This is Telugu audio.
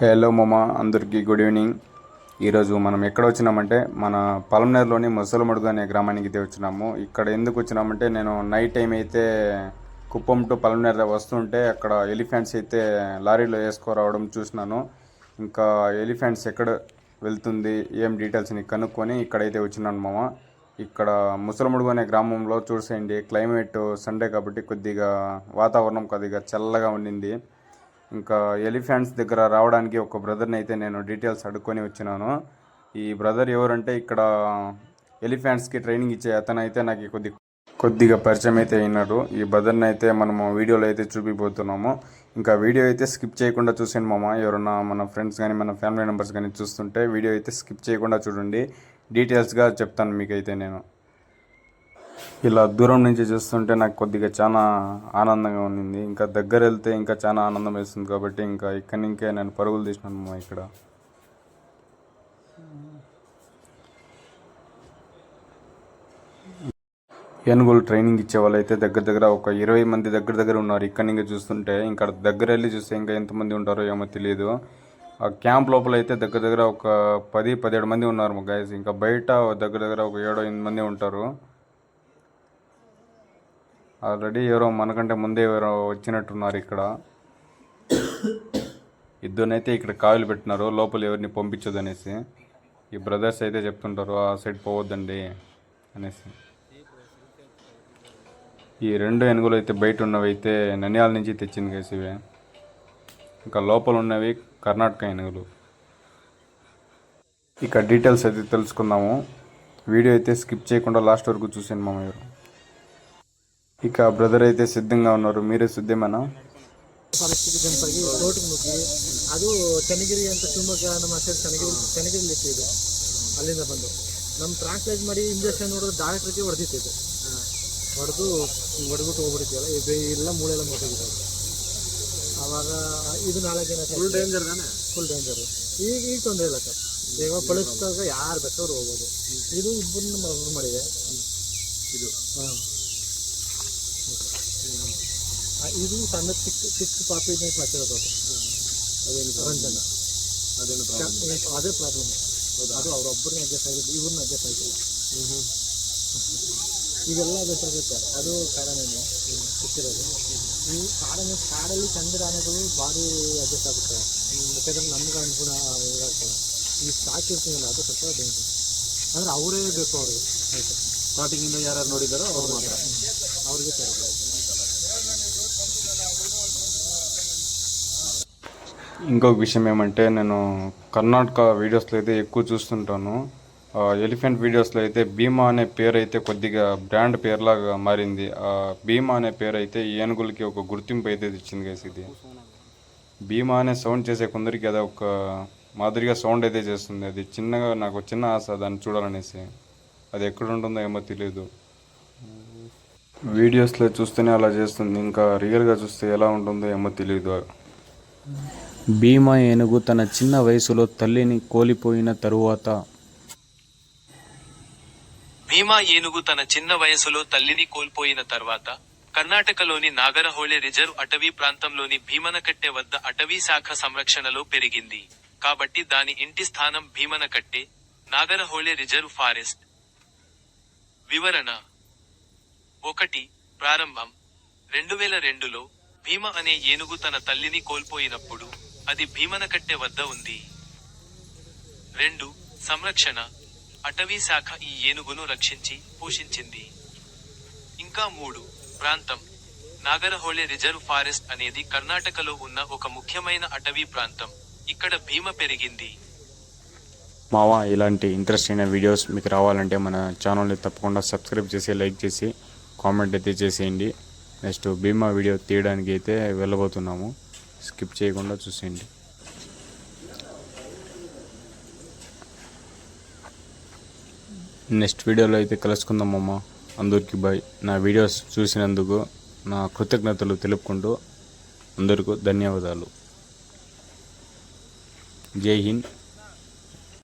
హలో మామ అందరికీ గుడ్ ఈవినింగ్. ఈరోజు మనం ఎక్కడ వచ్చినామంటే మన పలంనేరులోని ముసలమడుగు అనే గ్రామానికి అయితే వచ్చినాము. ఇక్కడ ఎందుకు వచ్చినామంటే నేను నైట్ టైం అయితే కుప్పం టు పలమనేరు వస్తుంటే అక్కడ ఎలిఫెంట్స్ అయితే లారీలో వేసుకోరావడం చూసినాను. ఇంకా ఎలిఫెంట్స్ ఎక్కడ వెళ్తుంది ఏం డీటెయిల్స్ని కనుక్కొని ఇక్కడైతే వచ్చినాను మామ. ఇక్కడ ముసలమడుగు అనే గ్రామంలో చూసేయండి క్లైమేట్ సండే కాబట్టి కొద్దిగా వాతావరణం కొద్దిగా చల్లగా ఉండింది. ఇంకా ఎలిఫెంట్స్ దగ్గర రావడానికి ఒక బ్రదర్ని అయితే నేను డీటెయిల్స్ అడుక్కొని వచ్చినాను. ఈ బ్రదర్ ఎవరంటే ఇక్కడ ఎలిఫెంట్స్కి ట్రైనింగ్ ఇచ్చే అతను అయితే నాకు కొద్ది కొద్దిగా పరిచయం అయితే అయినాడు. ఈ బ్రదర్ని అయితే మనము వీడియోలో అయితే చూపిపోతున్నాము. ఇంకా వీడియో అయితే స్కిప్ చేయకుండా చూసాను మామ. ఎవరన్నా మన ఫ్రెండ్స్ కానీ మన ఫ్యామిలీ మెంబర్స్ కానీ చూస్తుంటే వీడియో అయితే స్కిప్ చేయకుండా చూడండి. డీటెయిల్స్గా చెప్తాను మీకైతే నేను. ఇలా దూరం నుంచి చూస్తుంటే నాకు కొద్దిగా చాలా ఆనందంగా ఉండింది ఇంకా దగ్గర వెళ్తే ఇంకా చాలా ఆనందం వేస్తుంది కాబట్టి ఇంకా ఇక్కడి నుంచే నేను పరుగులు తీసినాను మా ఇక్కడ. ఏనుగులు ట్రైనింగ్ ఇచ్చే వాళ్ళు అయితే దగ్గర దగ్గర ఒక ఇరవై మంది దగ్గర దగ్గర ఉన్నారు. ఇక్కడి నుంచి చూస్తుంటే ఇంకా దగ్గర వెళ్ళి చూస్తే ఇంకా ఎంతమంది ఉంటారో ఏమో తెలియదు ఆ క్యాంప్ లోపల అయితే దగ్గర దగ్గర ఒక పది పదిహేడు మంది ఉన్నారు మా గైస్ ఇంకా బయట దగ్గర దగ్గర ఒక ఏడో ఎనిమిది మంది ఉంటారు. ఆల్రెడీ ఎవరో మనకంటే ముందే ఎవరో వచ్చినట్టున్నారు ఇక్కడ. ఇద్దరినైతే ఇక్కడ కాయలు పెట్టినారు లోపల ఎవరిని పంపించదు అనేసి ఈ బ్రదర్స్ అయితే చెప్తుంటారు ఆ సైడ్ పోవద్దండి అనేసి. ఈ రెండు ఏనుగులు అయితే బయట ఉన్నవి అయితే నన్యాల నుంచి తెచ్చింది కేసు ఇవి. ఇంకా లోపల ఉన్నవి కర్ణాటక ఏనుగులు ఇక డీటెయిల్స్ అయితే తెలుసుకుందాము. వీడియో అయితే స్కిప్ చేయకుండా లాస్ట్ వరకు చూసాను మా మీరు ఇక బ్రదర్ అయితే సిద్ధంగా ఉన్నారు మీరే సిద్ధమేనా ಪರಿಸ್ಥಿತಿ ಜನಸಾಗಿ ತೋಟಕ್ಕೆ ನುಗ್ಗಿ ಅದು ಚನ್ನಗಿರಿ ಅಂತ ಶಿವಮೊಗ್ಗ ನಮ್ಮ ಸೈಡ್ ಚನ್ನಗಿರಿ ಚನ್ನಗಿರಿ ಇದು ಅಲ್ಲಿಂದ ಬಂದು ನಮ್ಮ ಟ್ರಾನ್ಸ್ಲೇಟ್ ಮಾಡಿ ಇಂಜೆಕ್ಷನ್ ನೋಡಿದ್ರೆ ಡಾಕ್ಟ್ರಿಗೆ ಹೊಡೆದಿತ್ತು ಇದು ಹೊಡೆದು ಹೊಡೆದ್ಬಿಟ್ಟು ಹೋಗ್ಬಿಟ್ಟಿದ್ವಲ್ಲ ಇದು ಎಲ್ಲ ಮೂಳೆ ಎಲ್ಲ ಮುಗಿದಿದೆ ಆವಾಗ ಇದು ನಾಲ್ಕು ಜನ ಫುಲ್ ಡೇಂಜರ್ ತಾನೆ ಫುಲ್ ಡೇಂಜರ್ ಈಗ ಈಗ ತೊಂದರೆ ಇಲ್ಲ ಸರ್ ಈಗ ಪಳಿಸಿದಾಗ ಯಾರು ಬೇಕಾದ್ರೂ ಹೋಗ್ಬೋದು ಇದು ಇಬ್ಬರನ್ನ ಮರ್ಡರ್ ಮಾಡಿದೆ ಇದು ಹಾಂ ಆ, ಇದು ಸಣ್ಣ ಚಿಕ್ಕ ಚಿಕ್ಕ ಪಾಪಿ ಮಾಡ್ತಿರೋದು ಅದು. ಅದೇನು ರಂಜನ. ಅದೇನು ಅದೇ ಪ್ರಾಬ್ಲಮ್ ಅದು ಅವರೊಬ್ಬರನ್ನ ಅಡ್ಜಸ್ಟ್ ಆಗಿದ್ದು ಇವ್ರನ್ನ ಅಡ್ಜಸ್ಟ್ ಆಗಿಲ್ಲ ಇವೆಲ್ಲ ಅಡ್ಜಸ್ಟ್ ಆಗುತ್ತೆ. ಅದು ಕಾರಣನೇ ಸಿಕ್ಕಿರೋದು ಈ ಕಾರಣ ಕಾಡಲ್ಲಿ ಚಂದ್ರ ಆನೆಗಳು ಭಾರಿ ಅಡ್ಜಸ್ಟ್ ಆಗುತ್ತೆ. ಯಾಕಂದ್ರೆ ನಮ್ಗೆ ಅನುಗುಣ ಇದಾಗ್ತದೆ ಈ ಸಾಕಿರ್ತೀವಲ್ಲ ಅದು ಸ್ವಲ್ಪ ಡೇಂಜರ್ ಅಂದ್ರೆ ಅವರೇ ಬೇಕು ಅವ್ರಿಗೆ. ಆಯ್ತು. ಸ್ಟಾರ್ಟಿಂಗಿಂದ ಯಾರು ನೋಡಿದಾರೋ ಅವ್ರು ಮಾತ್ರ. ಅವ್ರಿಗೆ ತರಬೇಕು. ఇంకొక విషయం ఏమంటే నేను కర్ణాటక వీడియోస్లో అయితే ఎక్కువ చూస్తుంటాను. ఎలిఫెంట్ వీడియోస్లో అయితే భీమా అనే పేరు అయితే కొద్దిగా బ్రాండ్ పేరులాగా మారింది. భీమా అనే పేరు అయితే ఏనుగులకి ఒక గుర్తింపు అయితే ఇచ్చింది గైస్ ఇది. భీమా అనే సౌండ్ చేసే కొందరికి అది ఒక మాదిరిగా సౌండ్ అయితే చేస్తుంది. అది చిన్నగా నాకు చిన్న ఆశ దాన్ని చూడాలనేసి. అది ఎక్కడ ఉంటుందో ఏమో తెలియదు వీడియోస్లో చూస్తేనే అలా చేస్తుంది. ఇంకా రియల్గా చూస్తే ఎలా ఉంటుందో ఏమో తెలియదు భీమా ఏనుగు తన చిన్న వయసులో తల్లిని కోల్పోయిన తరువాత. భీమా ఏనుగు తన చిన్న వయసులో తల్లిని కోల్పోయిన తర్వాత కర్ణాటకలోని నాగరహోళె రిజర్వ్ అటవీ ప్రాంతంలోని భీమనకట్టె వద్ద అటవీ శాఖ సంరక్షణలో పెరిగింది. కాబట్టి దాని ఇంటి స్థానం భీమనకట్టె నాగరహోళె రిజర్వ్ ఫారెస్ట్. వివరణ. ఒకటి ప్రారంభం. రెండు వేల రెండులో భీమ అనే ఏనుగు తన తల్లిని కోల్పోయినప్పుడు అది భీమనకట్టె వద్ద ఉంది. రెండు సంరక్షణ. అటవీ శాఖ ఈ ఏనుగును రక్షించి పోషించింది. ఇంకా మూడు ప్రాంతం. నాగరహోళె రిజర్వ్ ఫారెస్ట్ అనేది కర్ణాటకలో ఉన్న ఒక ముఖ్యమైన అటవీ ప్రాంతం. ఇక్కడ భీమ పెరిగింది. మావా ఇలాంటి ఇంట్రెస్ట్ అయిన వీడియోస్ మీకు రావాలంటే మన ఛానల్ని తప్పకుండా సబ్స్క్రైబ్ చేసి లైక్ చేసి కామెంట్ అయితే చేసేయండి. నెక్స్ట్ భీమా వీడియో తీయడానికి అయితే వెళ్ళబోతున్నాము. స్కిప్ చేయకుండా చూసేయండి. నెక్స్ట్ వీడియోలో అయితే కలుసుకుందాం అమ్మ. అందరికీ బాయ్. నా వీడియోస్ చూసినందుకు నా కృతజ్ఞతలు తెలుపుకుంటూ అందరికీ ధన్యవాదాలు. జై హింద్.